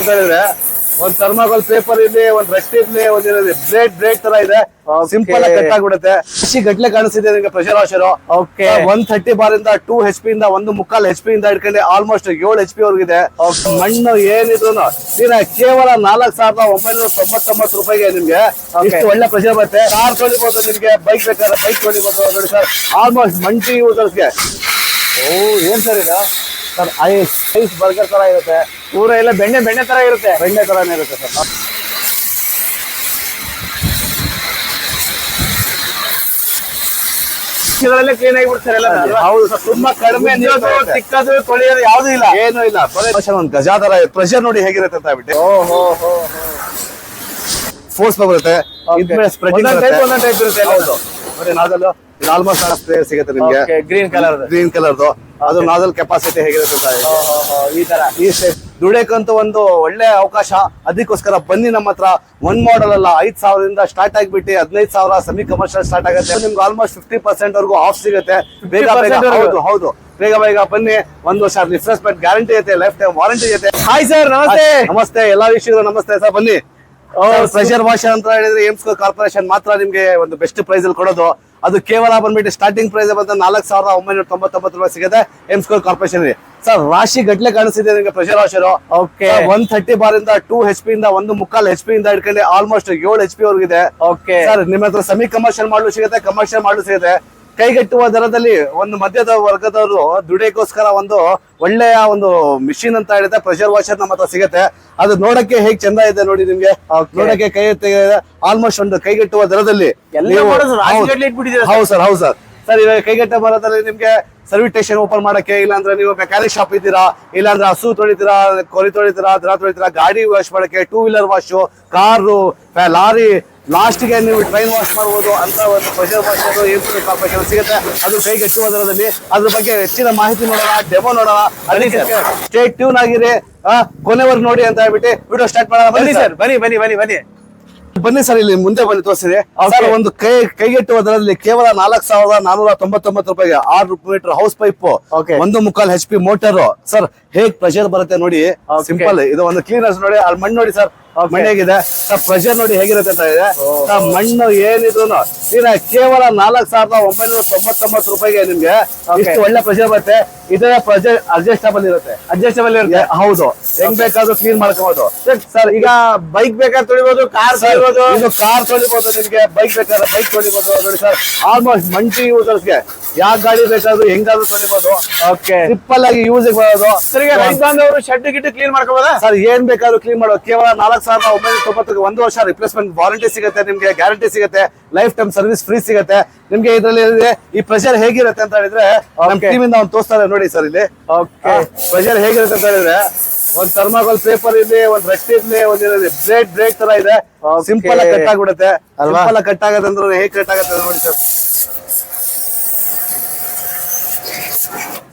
ಅಂತ ಹೇಳಿದ್ರೆ ಒಂದ್ ಥರ್ಮಾಕೋಲ್ ಪೇಪರ್ ಇರ್ಲಿ ಒಂದ್ ರಸ್ಟ್ ಇರ್ಲಿ ಒಂದ್ ಬ್ಲೇಡ್ ಬ್ಲೇಡ್ ತರ ಇದೆ. ಸಿಂಪಲ್ ಆಗಿ ಕಟ್ ಆಗ್ಬಿಡುತ್ತೆ. ಖುಷಿ ಗಟ್ಲೆ ಕಾಣಿಸ್ತಿದೆ ನಿಮಗೆ pressure washer okay one thirty bar ಇಂದ ಟೂ ಎಚ್ ಪಿ ಇಂದ ಒಂದು ಮುಕ್ಕಾಲ್ ಹೆಚ್ ಪಿ ಇಂದ ಹಿಡ್ಕೊಂಡು ಆಲ್ಮೋಸ್ಟ್ ಏಳು ಎಚ್ ಪಿ ವರ್ಗಿದೆ. ಮಣ್ಣು ಏನಿದ್ರು ದಿನ ಕೇವಲ ನಾಲ್ಕ್ ಸಾವಿರದ ಒಂಬೈನೂರ ತೊಂಬತ್ತೊಂಬತ್ತು ರೂಪಾಯಿಗೆ ನಿಮ್ಗೆ. ಇಷ್ಟು ಒಳ್ಳೆ ಪ್ರೆಷರ್ ಬರುತ್ತೆ. ಕಾರ್ ತೊಳಿಬಹುದು ನಿಮ್ಗೆ ಬೈಕ್ ಬೇಕಾದ್ರೆ ಬೈಕ್ ತೊಳಿಬಹುದು ನೋಡಿ ಸರ್. ಆಲ್ಮೋಸ್ಟ್ ಮಂಟಿ ಯೂಸರ್ಸ್ಗೆ ಓ ಏನ್ ಸರ್ ಇದು? ಸರ್ ಐಸ್ ಐಸ್ ಬರ್ಗರ್ ತರ ಇರುತ್ತೆ. ಪೂರ ಎಲ್ಲ ಬೆಣ್ಣೆ ಬೆಣ್ಣೆ ತರ ಇರುತ್ತೆ. ಬೆಣ್ಣೆ ತರನೇ ಇರುತ್ತೆ ಸರ್. ಕ್ಲೀನ್ ಎಲ್ಲ. ಹೌದು. ಸರ್ ತುಂಬಾ ಕಡಿಮೆ ತೊಳೆಯೋದು ಯಾವ್ದು ಇಲ್ಲ. ಏನೂ ಇಲ್ಲ. ಒಂದು ಗಜಾ ತರ ಪ್ರೆಷರ್ ನೋಡಿ ಹೇಗಿರುತ್ತೆ ಅಂತ ಬಿಟ್ಟೆ ಫೋರ್ಸ್ ಬರುತ್ತೆ. ಸ್ಪ್ರೆಡಿಂಗ್ ಒಂದೊಂದ್ ಇರುತ್ತೆ ಎಲ್ಲ. ಹೌದು ನಾದಲ್ ಇದು ಆಲ್ಮೋಸ್ಟ್ ಸ್ಪ್ರೇ ಸಿಗುತ್ತೆ ನಿಮ್ಗೆ. ಗ್ರೀನ್ ಕಲರ್ ಗ್ರೀನ್ ಕಲರ್ದು ಅದು ನಾದಲ್ ಕೆಪಾಸಿಟಿ ಹೇಗಿರುತ್ತೆ. ಈ ತರ. ಈ ದುಡಿಯಕ್ಕಂತೂ ಒಂದು ಒಳ್ಳೆ ಅವಕಾಶ. ಅದಕ್ಕೋಸ್ಕರ ಬನ್ನಿ ನಮ್ಮ ಹತ್ರ. ಒಂದ್ ಮಾಡೆಲ್ ಅಲ್ಲ ಐದ್ ಸಾವಿರದಿಂದ ಸ್ಟಾರ್ಟ್ ಆಗಿಬಿಟ್ಟು ಹದಿನೈದು ಸಾವಿರ ಸೆಮಿ ಕಮರ್ಷಿಯಲ್ ಸ್ಟಾರ್ಟ್ ಆಗುತ್ತೆ. ನಿಮ್ಗೆ ಆಲ್ಮೋಸ್ಟ್ ಫಿಫ್ಟಿ ಪರ್ಸೆಂಟ್ ವರ್ಗೂ ಆಫ್ ಸಿಗುತ್ತೆ. ಬೇಗ ಬೇಗ. ಹೌದು ಹೌದು. ಬೇಗ ಬೇಗ ಬನ್ನಿ. ಒಂದ್ ವರ್ಷ ರಿಫ್ರೆಶ್ಮೆಂಟ್ ಗ್ಯಾರಂಟಿ ಐತೆ ಲೈಫ್ ಟೈಮ್ ವಾರಂಟಿ ಐತೆ ಹಾಯ್ ಸರ್ ನಮಸ್ತೆ. ನಮಸ್ತೆ ಎಲ್ಲಾ ವಿಷಯಗಳು ನಮಸ್ತೆ ಸರ್ ಬನ್ನಿ. ಪ್ರೆಷರ್ ವಾಷರ್ ಅಂತ ಹೇಳಿದ್ರೆ ಏಮ್ಸ್ ಕಾರ್ಪೊರೇಷನ್ ಮಾತ್ರ ನಿಮ್ಗೆ ಒಂದು ಬೆಸ್ಟ್ ಪ್ರೈಸ್ ಅಲ್ಲಿ ಕೊಡೋದು. ಅದು ಕೇವಲ ಬಂದ್ಬಿಟ್ಟು ಸ್ಟಾರ್ಟಿಂಗ್ ಪ್ರೈಸ್ ಬಂದ ನಾಲ್ಕು ಸಾವಿರದ ಒಂಬೈನೂರ ತೊಂಬತ್ತೊಂಬತ್ತು ರೂಪಾಯಿ ಸಿಗುತ್ತೆ ಏಮ್ಸ್ಕೋ ಕಾರ್ಪೊರೇಷನ್ ಸರ್ ರಾಶಿ ಗಟ್ಲೆ ಕಾಣಿಸ್ತಿದೆ ನಿಮಗೆ pressure washer okay one thirty bar ಇಂದ ಟೂ ಎಚ್ ಪಿ ಇಂದ ಒಂದು ಮುಕ್ಕಾಲ್ ಹೆಚ್ ಪಿ ಇಂದ ಹಿಡ್ಕೊಂಡು ಆಲ್ಮೋಸ್ಟ್ ಏಳು ಎಚ್ ಪಿ ವರ್ಗಿದೆ. ಓಕೆ ಸರ್ ನಿಮ್ಮ ಹತ್ರ ಸೆಮಿ ಕಮರ್ಷಿಯಲ್ ಮಾಡಲು ಸಿಗುತ್ತೆ ಕಮರ್ಷಿಯಲ್ ಮಾಡಲು ಸಿಗುತ್ತೆ. ಕೈಗೆಟ್ಟುವ ದರದಲ್ಲಿ ಒಂದು ಮಧ್ಯದ ವರ್ಗದವರು ದುಡಿಯೋಕ್ಕೋಸ್ಕರ ಒಂದು ಒಳ್ಳೆಯ ಒಂದು ಮಿಷಿನ್ ಅಂತ ಹೇಳಿದ್ರೆ ಪ್ರೆಷರ್ ವಾಷರ್ ನಮ್ಮ ಹತ್ರ ಸಿಗುತ್ತೆ. ಅದು ನೋಡಕ್ಕೆ ಹೇಗ್ ಚಂದ ಇದೆ ನೋಡಿ ನಿಮ್ಗೆ. ನೋಡಕ್ಕೆ ಕೈ ಆಲ್ಮೋಸ್ಟ್ ಒಂದು ಕೈಗೆಟ್ಟುವ ದರದಲ್ಲಿ. ಹೌದು ಸರ್ ಹೌದು ಸರ್. ಸರ್ ಇವಾಗ ಕೈಗೆಟ್ಟ ಬರೋದ್ರಲ್ಲಿ ನಿಮ್ಗೆ ಸರ್ವಿಸ್ ಸ್ಟೇಷನ್ ಓಪನ್ ಮಾಡಕ್ಕೆ ಇಲ್ಲಾಂದ್ರೆ ನೀವು ಮೆಕ್ಯಾನಿಕ್ ಶಾಪ್ ಇದ್ದೀರಾ ಇಲ್ಲಾಂದ್ರೆ ಹಸು ತೊಳಿತೀರಾ ಕೊರಿ ತೊಳಿತೀರಾ ದರ ತೊಳಿತೀರಾ ಗಾಡಿ ವಾಶ್ ಮಾಡಕ್ಕೆ two wheeler wash car lorry ಲಾಸ್ಟ್ಗೆ ನೀವು ಟ್ರೈನ್ ವಾಶ್ ಮಾಡ್ಬೋದು ಅಂತ ಒಂದು ಪ್ರೆಷರ್ ವಾಷರ್ ಕಾರ್ಪೊರೇಷನ್ ಸಿಗುತ್ತೆ. ಅದು ಕೈಗೆಟ್ಟುವ ದರದಲ್ಲಿ. ಅದ್ರ ಬಗ್ಗೆ ಹೆಚ್ಚಿನ ಮಾಹಿತಿ ನೋಡೋಣ ಡೆಮೋ ನೋಡೋಣ. ಅದಕ್ಕೆ ಸ್ಟೇಟ್ ಟ್ಯೂನ್ ಆಗಿರಿ. ಕೊನೆವರೆಗೂ ನೋಡಿ ಅಂತ ಹೇಳ್ಬಿಟ್ಟು ವಿಡಿಯೋ ಸ್ಟಾರ್ಟ್ ಮಾಡೋಣ. ಬನ್ನಿ ಸರ್ ಬನ್ನಿ ಬನ್ನಿ ಬನ್ನಿ ಬನ್ನಿ. ಬನ್ನಿ ಸರ್ ಇಲ್ಲಿ ಮುಂದೆ ಬನ್ನಿ ತೋರಿಸಿದೆ. ಸರ್ ಒಂದು ಕೈ ಕೈಗೆಟ್ಟುವ ದರದಲ್ಲಿ ಕೇವಲ ನಾಲ್ಕು ಸಾವಿರದ ನಾನೂರ ತೊಂಬತ್ತೊಂಬತ್ತು ರೂಪಾಯಿಗೆ ಆರು ಮೀಟರ್ ಹೌಸ್ ಪೈಪ್. ಒಂದು ಮುಕ್ಕಾಲ್ ಹೆಚ್ ಪಿ ಮೋಟರ್ ಸರ್ ಹೇಗ್ ಪ್ರೆಷರ್ ಬರುತ್ತೆ ನೋಡಿ. ಸಿಂಪಲ್ ಇದು ಒಂದು ಕ್ಲೀನರ್ಸ್ ನೋಡಿ ಅಲ್ಲಿ ಮಣ್ಣು ನೋಡಿ ಸರ್. Okay. ಮಣ್ಣು ಹೇಗಿದೆ ಸರ್ ಪ್ರೆಷರ್ ನೋಡಿ ಹೇಗಿರುತ್ತೆ ಅಂತ ಇದೆ. ಮಣ್ಣು ಏನಿದ್ರು ಈಗ ಕೇವಲ ನಾಲ್ಕು ಸಾವಿರದ ಒಂಬೈನೂರ ತೊಂಬತ್ತೊಂಬತ್ತು ರೂಪಾಯಿಗೆ ನಿಮ್ಗೆ ಇಷ್ಟು ಒಳ್ಳೆ ಪ್ರೆಷರ್ ಬರುತ್ತೆ. ಇದರ ಪ್ರೆಷರ್ ಅಡ್ಜಸ್ಟಬಲ್ ಇರುತ್ತೆ. ಅಡ್ಜಸ್ಟಬಲ್ ಇರುತ್ತೆ? ಹೌದು. ಹೆಂಗ್ ಬೇಕಾದ್ರೂ ಕ್ಲೀನ್ ಮಾಡ್ಕೋಬಹುದು ಸರ್ ಈಗ ಬೈಕ್ ಬೇಕಾದ್ರೆ ತೊಳಿಬಹುದು ಕಾರ್ ತೊಳಿಬಹುದು ಇದು ಕಾರ್ ತೊಳಿಬಹುದು ನಿಮ್ಗೆ ಬೈಕ್ ಬೇಕಾದ್ರೆ ಬೈಕ್ ತೊಳಿಬಹುದು ನೋಡಿ ಸರ್ ಆಲ್ಮೋಸ್ಟ್ ಮಂಟಿ ಯೂಸರ್ಸ್ಗೆ ಯಾವ ಗಾಡಿ ಬೇಕಾದ್ರೂ ಹೆಂಗಾದ್ರೂ ತೊಳಿಬಹುದು ಓಕೆ ಸಿಂಪಲ್ ಆಗಿ ಯೂಸ್ ಬರೋದು. ಸರ್ ಈಗ ರೈತ ಅವರು ಶೆಡ್ ಗಿಟ್ಟು ಕ್ಲೀನ್ ಮಾಡ್ಕೋಬಹುದಾ ಸರ್ ಏನ್ ಬೇಕಾದ್ರೂ ಕ್ಲೀನ್ ಮಾಡೋದು. ಕೇವಲ ನಾಲ್ಕು ಸಾವಿರದ ಒಂಬೈನೂರ ತೊಂಬತ್ತಕ್ಕೆ ಒಂದು ವರ್ಷ ರಿಪ್ಲೇಸ್ಮೆಂಟ್ ವಾರಂಟಿ ಸಿಗುತ್ತೆ ನಿಮಗೆ ಗ್ಯಾರಂಟಿ ಸಿಗುತ್ತೆ ಲೈಫ್ ಟೈಮ್ ಸರ್ವಿಸ್ ಫ್ರೀ ಸಿಗುತ್ತೆ. ನಿಮಗೆ ಇದರಲ್ಲಿ ಈ ಪ್ರೆಷರ್ ಹೇಗಿರುತ್ತೆ ಅಂತ ಹೇಳಿದ್ರೆ ನಮ್ಮ ಇಂದ ಒಂದು ತೋರಿಸ್ತಾರೆ ನೋಡಿ ಸರ್ ಇಲ್ಲಿ. ಓಕೆ ಪ್ರೆಷರ್ ಹೇಗಿರುತ್ತೆ ಅಂತ ಹೇಳಿದ್ರೆ ಒಂದ್ ಥರ್ಮಾಕೋಲ್ ಪೇಪರ್ ಇರ್ಲಿ ಒಂದ್ ರಸ್ಟ್ ಇರ್ಲಿ ಒಂದ್ ಬ್ರೇಡ್ ಬ್ರೇಕ್ ತರ ಇದೆ. ಸಿಂಪಲ್ ಆಗಿ ಕಟ್ ಆಗ್ಬಿಡುತ್ತೆ? ಸಿಂಪಲ್ ಆಗಿ ಕಟ್ ಆಗತ್ತೆ ಅಂದ್ರೆ ಹೇಗೆ ಕಟ್ ಆಗತ್ತೆ ನೋಡಿ ಸರ್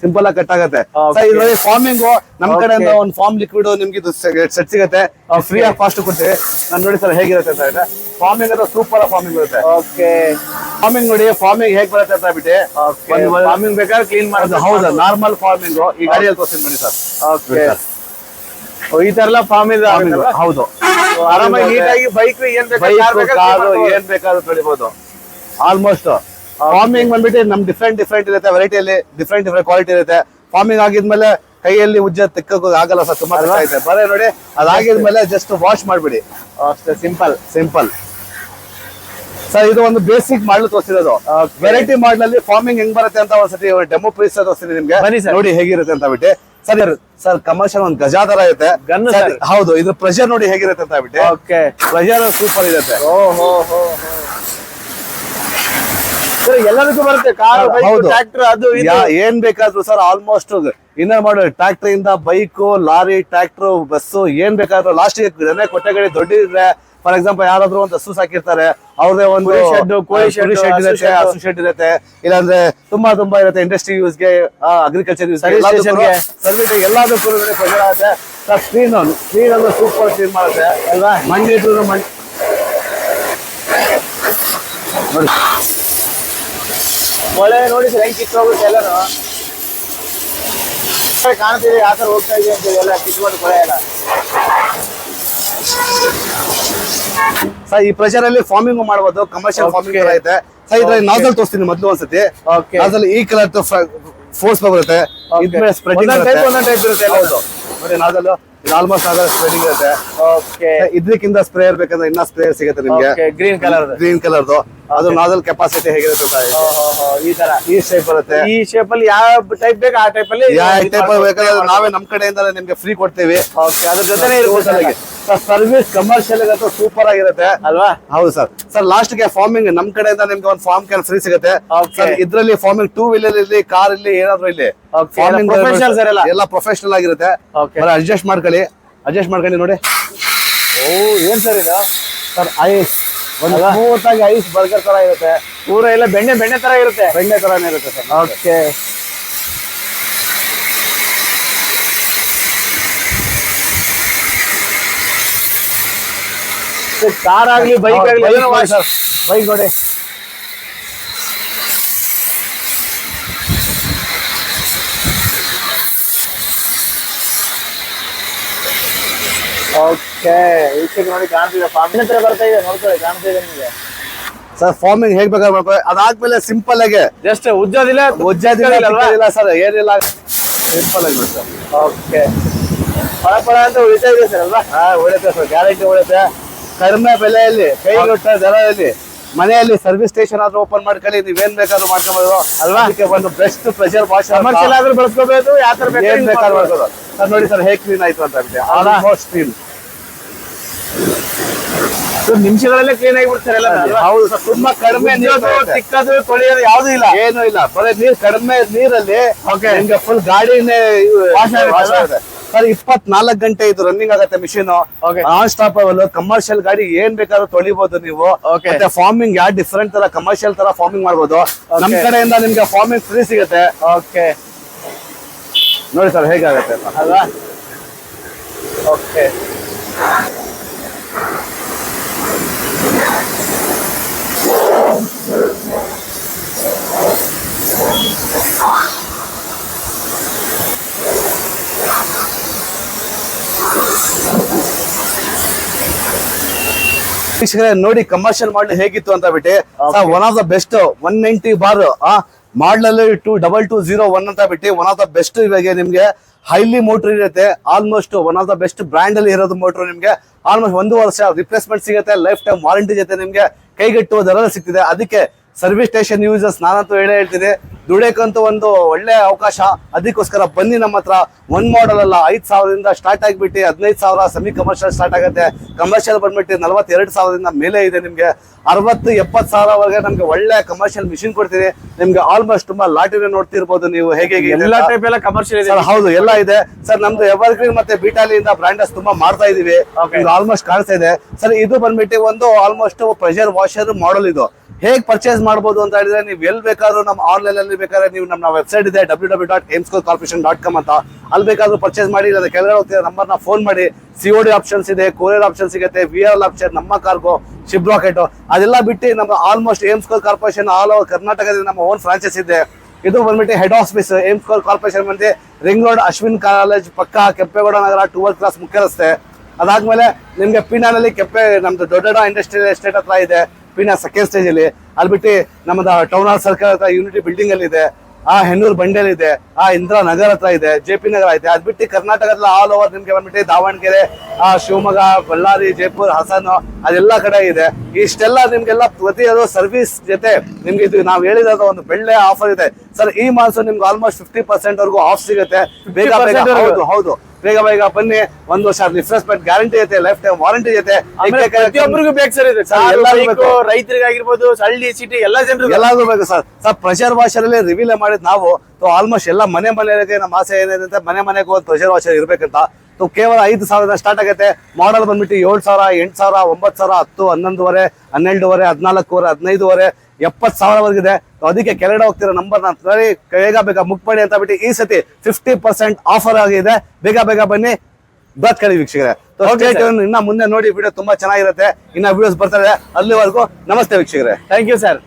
ಸಿಂಪಲ್ ಆಗಿ ಕಟ್ ಆಗುತ್ತೆ. ಫಾರ್ಮಿಂಗ್ ನಮ್ ಕಡೆ ಕಡೆಯಿಂದ ಒಂದು ಫಾರ್ಮ್ ಲಿಕ್ವಿಡ್ ನಿಮ್ಗೆ ಇದು ಸೆಟ್ ಸಿಗುತ್ತೆ. ಫ್ರೀ ಆಫ್ ಕಾಸ್ಟ್ ಕೊಡ್ತೀವಿ. ನಾನು ನೋಡಿ ಸರ್ ಹೇಗಿರುತ್ತೆ ಅಂತ ಫಾರ್ಮಿಂಗ್ ಅಂದ್ರೆ ಸೂಪರ್ ಫಾರ್ಮಿಂಗ್ ಇರುತ್ತೆ ಓಕೆ ಫಾರ್ಮಿಂಗ್ ನೋಡಿ ಫಾರ್ಮಿಂಗ್ ಹೇಗ್ ಬರುತ್ತೆ ಅಂತ ಒಳ್ಳೆ- ಫಾರ್ಮಿಂಗ್ ಬೇಕಾದ್ರೆ ಕ್ಲೀನ್ ಮಾಡೋದು ಹೌದು ನಾರ್ಮಲ್ ಫಾರ್ಮಿಂಗ್ ಈ ಗಾಡಿಯಲ್ಲಿ ತೋರಿಸ್ತೀನಿ ಬನ್ನಿ ಸರ್ ಓಕೆ ಈ ತರ ಎಲ್ಲ ಫಾರ್ಮ್ ಇದೆ ಹೌದು. ಆರಾಮಾಗಿ ನೀಟಾಗಿ ಬೈಕ್ ಏನ್ ಬೇಕಾದ್ರೆ ಏನ್ ಬೇಕಾದ್ರೂ ತೊಳಿಬಹುದು ಆಲ್ಮೋಸ್ಟ್ ಫಾರ್ಮಿಂಗ್ ಬಂದ್ಬಿಟ್ಟು ನಮ್ ಡಿಫ್ರೆಂಟ್ ಡಿಫ್ರೆಂಟ್ ಇರುತ್ತೆ ವೆರೈಟಿಯಲ್ಲಿ ಡಿಫ್ರೆಂಟ್ ಡಿಫ್ರೆಂಟ್ ಕ್ವಾಲಿಟಿ ಇರುತ್ತೆ. ಫಾರ್ಮಿಂಗ್ ಆಗಿದ್ಮೇಲೆ ಕೈಯಲ್ಲಿ ಉಜ್ಜ ತಿಕ್ಕೋ ಆಗಲ್ಲ ಸರ್ ತುಂಬಾ ಕಷ್ಟ ಐತೆ ಬರೇ ನೋಡಿ ಅದಾಗಿದ್ಮೇಲೆ ಜಸ್ಟ್ ವಾಶ್ ಮಾಡ್ಬಿಡಿ. ಅಷ್ಟೇ ಸಿಂಪಲ್ ಸಿಂಪಲ್ ಸರ್ ಇದು ಒಂದು ಬೇಸಿಕ್ ಮಾಡಲು ತೋರಿಸಿರೋದು. ವೆರೈಟಿ ಮಾಡಲಲ್ಲಿ ಫಾರ್ಮಿಂಗ್ ಹೆಂಗ್ ಬರುತ್ತೆ ಅಂತ ಒಂದ್ಸತಿ ಡೆಮೋ ಪೀಸ್ ತೋರಿಸ್ತೀನಿ ನಿಮ್ಗೆ. ನೋಡಿ ಹೇಗಿರುತ್ತೆ ಅಂತ ಬಿಟ್ಟು ಸರ್ ಸರ್ ಕಮರ್ಷಿಯಲ್ ಒಂದ್ ಗಜಾ ತರ sir. ಹೌದು ಇದು ಪ್ರೆಷರ್ ನೋಡಿ ಹೇಗಿರುತ್ತೆ ಅಂತ ಬಿಟ್ಟು ಓಕೆ ಪ್ರೆಷರ್ ಸೂಪರ್ ಇರುತ್ತೆ. ಓಹೋ ಸರ್ ಎಲ್ಲದಕ್ಕೂ ಬರುತ್ತೆ ಕಾರು ಹೌದು. ಟ್ರ್ಯಾಕ್ಟರ್ ಅದು ಇದು ಯಾ- ಏನ್ ಬೇಕಾದ್ರೂ ಸರ್ ಆಲ್ಮೋಸ್ಟ್ ಇನ್ನ ಮಾಡೋ ಟ್ರಾಕ್ಟರ್ ಇಂದ ಬೈಕ್ ಲಾರಿ ಟ್ರಾಕ್ಟರ್ ಬಸ್ಸು ಏನ್ ಬೇಕಾದ್ರೂ ಲಾಸ್ಟ್ ಕೊಟ್ಟೆ ಕೊಟ್ಟೆಗಡೆ ದೊಡ್ಡ ಇದ್ರೆ ಫಾರ್ ಎಕ್ಸಾಂಪಲ್ ಯಾರಾದ್ರೂ ಒಂದು ಹಸು ಸಾಕಿರ್ತಾರೆ ಅವ್ರದೇ ಒಂದು ಕುರಿ shed, ಕೋಳಿ ಶೆಡ್ ಕುರಿ shed, shed ಹಸು ಇರುತ್ತೆ shed. ಹಸು ಶೆಡ್ ಇರುತ್ತೆ ಇಲ್ಲಾಂದ್ರೆ ತುಂಬಾ ತುಂಬಾ ಇರುತ್ತೆ ಇಂಡಸ್ಟ್ರಿ ಯೂಸ್ಗೆ ಅಗ್ರಿಕಲ್ಚರ್ ಯೂಸ್ Service station ಗೆ. ಸರ್ವಿಸ್ ಎಲ್ಲದಕ್ಕೂ ಪ್ರೆಷರ್ ಆಗುತ್ತೆ ಸರ್ ಸ್ಕ್ರೀನ್ ಸ್ಕ್ರೀನ್ ಅನ್ನು ಸೂಪರ್ ಕ್ಲೀನ್ ಮಾಡುತ್ತೆ ಅಲ್ವಾ ಮಂಡಿ ಮಣ್ಣು ನೋಡಿ ಮೊಳೆ ನೋಡಿ ಸರ್ ಕಿತ್ತು ಕಿತ್ತೋಗುತ್ತೆ ಎಲ್ಲರೂ ಕಾಣ್ತೀವಿ ಯಾವ ಥರ ಹೋಗ್ತಾ ಇದೆ ಅಂತ ಎಲ್ಲ ಕಿತ್ಕೊಂಡು ಕೊಳೆ ಎಲ್ಲ. ಸರ್ ಈ ಪ್ರೆಷರ್ ಅಲ್ಲಿ ಫಾರ್ಮಿಂಗ್ ಮಾಡಬಹುದು ಕಮರ್ಷಿಯಲ್ ಫಾರ್ಮಿಂಗ್ ಐತೆ ಸರ್ ಇದ್ರಲ್ಲಿ ನಾಜಲ್ ತೋರಿಸ್ತೀನಿ ಮೊದಲು ಒಂದ್ಸತಿ. ನಾಜಲ್ ಈ ಕಲರ್ ಫೋರ್ಸ್ ಬರುತ್ತೆ. ನಾಜಲ್ ಆಲ್ಮೋಸ್ಟ್ ಆಗಲ್ಲ ಸ್ಪ್ರೆಡಿಂಗ್ ಇರುತ್ತೆ ಇದಕ್ಕಿಂತ ಸ್ಪ್ರೇಯರ್ ಬೇಕಂದ್ರೆ ಇನ್ನ ಸ್ಪ್ರೇಯರ್ ಸಿಗುತ್ತೆ ನಿಮ್ಗೆ. ಗ್ರೀನ್ ಕಲರ್ ಗ್ರೀನ್ ಕಲರ್ದು ಅದು ನಾಜಲ್ ಕೆಪಾಸಿಟಿ ಹೇಗಿರುತ್ತೆ ಸರ್. ಈ ತರ. ಈ ಶೇಪ್ ಬರುತ್ತೆ. ಈ ಶೇಪ್ ಅಲ್ಲಿ ಯಾವ ಟೈಪ್ ಬೇಕು ಆ ಟೈಪ್ ಅಲ್ಲಿ ಯಾವ ಟೈಪ್ ಬೇಕಾದ್ರೆ ನಾವೇ ನಮ್ ಕಡೆಯಿಂದ ನಿಮ್ಗೆ ಫ್ರೀ ಕೊಡ್ತೀವಿ. ಓಕೆ ಅದ್ರ ಜೊತೆನೇ ಇರುತ್ತೆ ಸರ್ವಿಸ್ ಕಮರ್ಷಿಯಲ್ ಅಂತೂ ಸೂಪರ್ ಆಗಿರುತ್ತೆ. ಅಲ್ವಾ? ಹೌದು ಸರ್. ಸರ್ ಲಾಸ್ಟ್ಗೆ ಫಾರ್ಮಿಂಗ್ ನಮ್ ಕಡೆಯಿಂದ ನಿಮ್ಗೆ ಒಂದು ಫಾರ್ಮ್ ಕ್ಯಾನ್ ಫ್ರೀ ಸಿಗುತ್ತೆ. ಸರ್ ಇದ್ರಲ್ಲಿ ಫಾರ್ಮಿಂಗ್ ಟೂ ವೀಲರ್ ಇರ್ಲಿ ಕಾರ್ ಇರ್ಲಿ ಏನಾದ್ರು ಇಲ್ಲಿ ಫಾರ್ಮಿಂಗ್ ಎಲ್ಲ ಪ್ರೊಫೆಷನಲ್ ಆಗಿರುತ್ತೆ. ಅಡ್ಜಸ್ಟ್ ಮಾಡ್ಕೊಳ್ಳಿ. ಅಡ್ಜಸ್ಟ್ ಮಾಡ್ಕೊಳ್ಳಿ ನೋಡಿ. ಓ ಏನ್ ಸರ್ ಇದು? ಸರ್ ಐಸ್ ಒಂದು ಅಲ್ವಾ? ಸ್ಮೂತ್ ಐಸ್ ಬರ್ಗರ್ ತರ ಇರುತ್ತೆ. ಊರ ಎಲ್ಲ ಬೆಣ್ಣೆ ಬೆಣ್ಣೆ ತರ ಇರುತ್ತೆ. ಬೆಣ್ಣೆ ತರನೇ ಇರುತ್ತೆ ಸರ್ ಓಕೆ. ಕಾರ್ ಆಗ್ಲಿ ಬೈಕ್ ಆಗ್ಲಿ ಬೈಕ್ ನೋಡಿ. ಓಕೆ ನೋಡಿ ಕಾಣ್ತಿದೆ ಫಾರ್ಮ್ ಹತ್ರ ಬರ್ತಾ ಇದೆ ನೋಡ್ಕೊಳ್ಳಿ ನಿಮಗೆ. ಸರ್ ಫಾರ್ಮಿಂಗ್ ಹೇಗ್ ಬೇಕಾದ್ರೆ ಮಾಡ್ಕೊಳ್ಳಿ. ಅದಾದ್ಮೇಲೆ ಸಿಂಪಲ್ ಆಗಿ. ಜಸ್ಟ್ ಉಜ್ಜೋದಿಲ್ಲ ಉಜ್ಜೋದಿಲ್ಲ ಇಲ್ಲ ಸರ್ ಏನಿಲ್ಲ. ಸಿಂಪಲ್ ಆಗಿ ಬಿಡಿ ಸರ್ ಓಕೆ ಪಳ ಪಳ ಅಂತ ಉಳಿತಾ ಇದೆ ಸರ್ ಅಲ್ವಾ? ಹಾ ಉಳಿತೆ ಸರ್ ಗ್ಯಾರಂಟಿ ಉಳಿತೆ. ಕಡಿಮೆ ಬೆಲೆಯಲ್ಲಿ ಕೈಗೊಟ್ಟ ದರದಲ್ಲಿ ಮನೆಯಲ್ಲಿ ಸರ್ವಿಸ್ ಸ್ಟೇಷನ್ ಆದ್ರೂ ಓಪನ್ ಮಾಡ್ಕೊಳ್ಳಿ. ಏನ್ ಬೇಕಾದ್ರೂ ಮಾಡ್ಕೊಬೋದು ಅಲ್ವಾ? ಅದಕ್ಕೆ ಒಂದು ಬೆಸ್ಟ್ ಪ್ರೆಷರ್ ವಾಷ್ ಕಮರ್ಷಿಯಲ್ ಆದ್ರೂ ಬಳಸ್ಕೋಬಹುದು ಯಾವ ತರ ಏನ್ ಬೇಕಾದ್ರೂ ಮಾಡ್ಕೋಬಹುದು ಸರ್ ನೋಡಿ ಸರ್ ಹೇಗ್ ಕ್ಲೀನ್ ಆಯ್ತು ಅಂತ? ಆಲ್ಮೋಸ್ಟ್ ಕ್ಲೀನ್ ನಿಮಿಷಗಳಲ್ಲೇ ಕ್ಲೀನ್ ಆಗಿಬಿಡ್ತಾರೆ ಹೌದು. ತುಂಬಾ ಕಡಿಮೆ ನೀರು ತೊಳೆಯೋದು ಯಾವ್ದು ಇಲ್ಲ. ಏನು ಇಲ್ಲ. ಬರೀ ನೀರ್ ಕಡಿಮೆ ನೀರಲ್ಲಿ. ನಿಮ್ಗೆ ಫುಲ್ ಗಾಡಿನೇ ಆಗುತ್ತೆ ವಾಶ್ ಅಲ್ವಾ? ಆಗುತ್ತೆ. ಸರ್ ಇಪ್ಪತ್ನಾಲ್ಕು ಗಂಟೆ ಇದು ರನ್ನಿಂಗ್ ಆಗುತ್ತೆ ಮಿಷಿನ್ ಓಕೆ ನಾನ್ ಸ್ಟಾಪ್ ಅವಲ್ ಕಮರ್ಷಿಯಲ್ ಗಾಡಿ ಏನ್ ಬೇಕಾದ್ರೂ ತೊಳಿಬಹುದು ನೀವು. ಮತ್ತೆ ಫಾರ್ಮಿಂಗ್ ಯಾವ ಡಿಫ್ರೆಂಟ್ ತರ ಕಮರ್ಷಿಯಲ್ ತರ ಫಾರ್ಮಿಂಗ್ ಮಾಡ್ಬೋದು. ನಮ್ ಕಡೆಯಿಂದ ನಿಮ್ಗೆ ಫಾರ್ಮಿಂಗ್ ಫ್ರೀ ಸಿಗುತ್ತೆ. ಓಕೆ ನೋಡಿ ಸರ್ ಹೇಗಾಗುತ್ತೆ. ಅಲ್ವಾ? ಓಕೆ ವೀಕ್ಷಕರೇ ನೋಡಿ ಕಮರ್ಷಿಯಲ್ ಮಾಡಲ್ ಹೇಗಿತ್ತು ಅಂತ ಬಿಟ್ಟು. One of the best one ninety bar ಆ ಮಾಡಲಲ್ಲಿ two double two zero one ಅಂತ ಬಿಟ್ಟು ಒನ್ ಆಫ್ ದ ಬೆಸ್ಟ್ ಇವಾಗ ನಿಮ್ಗೆ ಹೈಲಿ ಮೋಟರ್ ಇರುತ್ತೆ. Almost one of the best brand ಅಲ್ಲಿ ಇರೋದು ಮೋಟರ್ ನಿಮ್ಗೆ. ಆಲ್ಮೋಸ್ಟ್ ಒಂದು ವರ್ಷ ರಿಪ್ಲೇಸ್ಮೆಂಟ್ ಸಿಗುತ್ತೆ ಲೈಫ್ ಟೈಮ್ ವಾರಂಟಿ ಜೊತೆ ನಿಮ್ಗೆ ಕೈಗೆಟ್ಟುವ ದರ ಸಿಗ್ತಿದೆ. ಅದಕ್ಕೆ ಸರ್ವಿಸ್ ಸ್ಟೇಷನ್ ಯೂಸರ್ಸ್ ನಾನಂತೂ ಹೇಳೇ ಹೇಳ್ತೀನಿ ದುಡಿಯಕ್ಕಂತೂ ಒಂದು ಒಳ್ಳೆ ಅವಕಾಶ. ಅದಕ್ಕೋಸ್ಕರ ಬನ್ನಿ ನಮ್ಮ ಹತ್ರ. ಒಂದ್ ಮಾಡಲ್ ಅಲ್ಲ ಐದ್ ಸಾವಿರದಿಂದ ಸ್ಟಾರ್ಟ್ ಆಗಿಬಿಟ್ಟು ಹದಿನೈದು ಸಾವಿರ ಸೆಮಿ ಕಮರ್ಷಿಯಲ್ ಸ್ಟಾರ್ಟ್ ಆಗುತ್ತೆ. ಕಮರ್ಷಿಯಲ್ ಬಂದ್ಬಿಟ್ಟು ನಲವತ್ತೆರಡು ಸಾವಿರದಿಂದ ಮೇಲೆ ಇದೆ ನಿಮ್ಗೆ. ಅರವತ್ತು ಎಪ್ಪತ್ತು ಸಾವಿರವರೆಗೆ ನಮ್ಗೆ ಒಳ್ಳೆ ಕಮರ್ಷಿಯಲ್ ಮಿಷಿನ್ ಕೊಡ್ತೀನಿ. ನಿಮ್ಗೆ ಆಲ್ಮೋಸ್ಟ್ ತುಂಬಾ ಲಾಟರಿ ನೋಡ್ತಿರ್ಬೋದು ನೀವು. ಹೇಗೆ ಎಲ್ಲ ಟೈಪ್ ಎಲ್ಲ ಕಮರ್ಷಿಯಲ್ ಇದೆ. ಸರ್ ಹೌದು ಎಲ್ಲ ಇದೆ. ಸರ್ ನಮ್ದು ಎವರ್ಗ್ರೀನ್ ಮತ್ತೆ ಬಿಟಾಲಿಯಿಂದ ಬ್ರಾಂಡಸ್ ತುಂಬಾ ಮಾಡ್ತಾ ಇದೀವಿ. ಆಲ್ಮೋಸ್ಟ್ ಕಾಣಿಸ್ತಾ ಇದೆ. ಸರ್ ಇದು ಬಂದ್ಬಿಟ್ಟು ಒಂದು ಆಲ್ಮೋಸ್ಟ್ ಪ್ರೆಷರ್ ವಾಷರ್ ಮಾಡಲ್ ಇದು. ಹೇಗ್ ಪರ್ಚೇಸ್ ಮಾಡಬಹುದು ಅಂತ ಹೇಳಿದ್ರೆ ನೀವು ಎಲ್ಲಿ ಬೇಕಾದ್ರೂ ನಮ್ಮ ಆನ್ಲೈನ್ ಅಲ್ಲಿ ಬೇಕಾದ್ರೆ ನೀವು ನಮ್ಮ ವೆಬ್ಸೈಟ್ ಇದೆ W W dot Amsco corporation dot com ಅಂತ. ಅಲ್ಲಿ ಬೇಕಾದ್ರೂ ಪರ್ಚೇಸ್ ಮಾಡಿ ಇಲ್ಲ ಕೆಳಗಡೆ ನಂಬರ್ನ ಫೋನ್ ಮಾಡಿ. ಸಿ ಡಿ ಆಪ್ಷನ್ಸ್ ಇದೆ ಕೊರಿಯರ್ ಆಪ್ಷನ್ ಸಿಗುತ್ತೆ ವಿ ಆರ್ ಆಪ್ಷನ್ ನಮ್ಮ ಕಾರ್ಗೋ ಶಿಪ್ ರಾಕೆಟ್ ಅದೆಲ್ಲ ಬಿಟ್ಟು ನಮ್ಮ almost Amsco corporation all over ಕರ್ನಾಟಕದಲ್ಲಿ ನಮ್ಮ ಓನ್ ಫ್ರಾಂಚೈಸ್ ಇದೆ. ಇದು ಬಂದ್ಬಿಟ್ಟು ಹೆಡ್ ಆಫೀಸ್ ಏಮ್ಸ್ ಕಾರ್ಪೊರೇಷನ್ ಬಂದು ರಿಂಗ್ ರೋಡ್ ಅಶ್ವಿನ್ ಕಾಲೇಜ್ ಪಕ್ಕ ಕೆಂಪೇಗೌಡ ನಗರ ಟೂವಲ್ ಕ್ಲಾಸ್ ಮುಖ್ಯ ರಸ್ತೆ ಅದಾದ್ಮೇಲೆ ನಿಮ್ಗೆ ಪೀನಾನಲ್ಲಿ ಕೆಂಪೆ, ನಮ್ದು ದೊಡ್ಡ ಇಂಡಸ್ಟ್ರಿಯಲ್ ಎಸ್ಟೇಟ್ ಹತ್ರ ಇದೆ ಪೀನಾ ಸೆಕೆಂಡ್ ಸ್ಟೇಜ್ ಅಲ್ಲಿ. ಅಲ್ಲಿ ಬಿಟ್ಟು ನಮ್ಮದ ಟೌನ್ ಹಾಲ್ ಸರ್ಕಲ್ ಹತ್ರ ಯೂನಿಟಿ ಬಿಲ್ಡಿಂಗ್ ಅಲ್ಲಿ ಇದೆ ಆ ಹೆನ್ನೂರು ಬಂಡೆಲ್ ಇದೆ ಆ ಇಂದಿರಾ ನಗರ ಹತ್ರ ಇದೆ ಜೆ ಪಿ ನಗರ ಐತೆ ಅದ್ ಬಿಟ್ಟು ಕರ್ನಾಟಕದ ಆಲ್ ಓವರ್ ನಿಮ್ಗೆ ಬಂದ್ಬಿಟ್ಟು ದಾವಣಗೆರೆ ಆ ಶಿವಮೊಗ್ಗ ಬಳ್ಳಾರಿ ಜೈಪುರ್ ಹಾಸನ ಅದೆಲ್ಲ ಕಡೆ ಇದೆ. ಇಷ್ಟೆಲ್ಲ ನಿಮ್ಗೆಲ್ಲ ಪ್ರತಿಯೊಂದು ಸರ್ವಿಸ್ ಜೊತೆ ನಿಮ್ಗೆ ಇದು ನಾವು ಹೇಳಿದ ಒಂದು ಬೆಳ್ಳೆ ಆಫರ್ ಇದೆ. ಸರ್ ಈ ಮಾನ್ಸೂನ್ ನಿಮ್ಗೆ ಆಲ್ಮೋಸ್ಟ್ ಫಿಫ್ಟಿ ಪರ್ಸೆಂಟ್ ವರೆಗೂ ಆಫ್ ಸಿಗುತ್ತೆ. ಬೇಗ ಬೇಗ. ಹೌದು ಹೌದು. ಬೇಗ ಬೇಗ ಬನ್ನಿ. ಒಂದ್ ವರ್ಷ ರಿಫ್ರೆಶ್ಮೆಂಟ್ ಗ್ಯಾರಂಟಿ ಐತೆ ಲೈಫ್ ಟೈಮ್ ವಾರಂಟಿ ಐತೆ ಪ್ರತಿಯೊಬ್ಬರಿಗೂ ಬೇಕು ಸರ್ ಇದು. ರೈತರಿಗಾಗಿರ್ಬೋದು ಹಳ್ಳಿ ಸಿಟಿ ಎಲ್ಲ ಜನರು ಎಲ್ಲಾದ್ರೂ ಬೇಕು ಸರ್. ಸರ್ ಪ್ರೆಷರ್ ವಾಷರ್ ಅಲ್ಲಿ ರಿವೀಲ್ ಮಾಡಿದ್ ನಾವು. ಆಲ್ಮೋಸ್ಟ್ ಎಲ್ಲ ಮನೆ ಮನೆಗೆ ನಮ್ಮ ಆಸೆ ಏನಿದೆ ಅಂತ ಮನೆ ಮನೆಗೆ ಒಂದು ಪ್ರೆಷರ್ ವಾಷರ್ ಇರ್ಬೇಕಂತ. ಕೇವಲ ಐದು ಸಾವಿರದ ಸ್ಟಾರ್ಟ್ ಆಗುತ್ತೆ ಮಾಡಲ್ ಬಂದ್ಬಿಟ್ಟು ಏಳು ಸಾವಿರ ಎಂಟು ಸಾವಿರ ಒಂಬತ್ತು ಸಾವಿರ ಹತ್ತು ಹನ್ನೊಂದುವರೆ ಹನ್ನೆರಡುವರೆ ಹದಿನಾಲ್ಕುವರೆ ಹದಿನೈದುವರೆ ಎಪ್ಪತ್ತು ಸಾವಿರವರೆಗಿದೆ ಅದಕ್ಕೆ ಕೆಳಗಡೆ ಹೋಗ್ತಿರೋ ನಂಬರ್ ನಾನು ಸರಿ ಬೇಗ ಬೇಗ ಬುಕ್ ಮಾಡಿ ಅಂತ ಬಿಟ್ಟು ಈ ಸತಿ ಫಿಫ್ಟಿ ಪರ್ಸೆಂಟ್ ಆಫರ್ ಆಗಿದೆ. ಬೇಗ ಬೇಗ ಬನ್ನಿ. ಬತ್ ಕಡಿ ವೀಕ್ಷಕರೇ. ಇನ್ನ ಮುಂದೆ ನೋಡಿ ವಿಡಿಯೋ ತುಂಬಾ ಚೆನ್ನಾಗಿರುತ್ತೆ. ಇನ್ನ ವಿಡಿಯೋಸ್ ಬರ್ತಾರೆ ಅಲ್ಲಿವರೆಗೂ ನಮಸ್ತೆ ವೀಕ್ಷಕರೇ. Thank you sir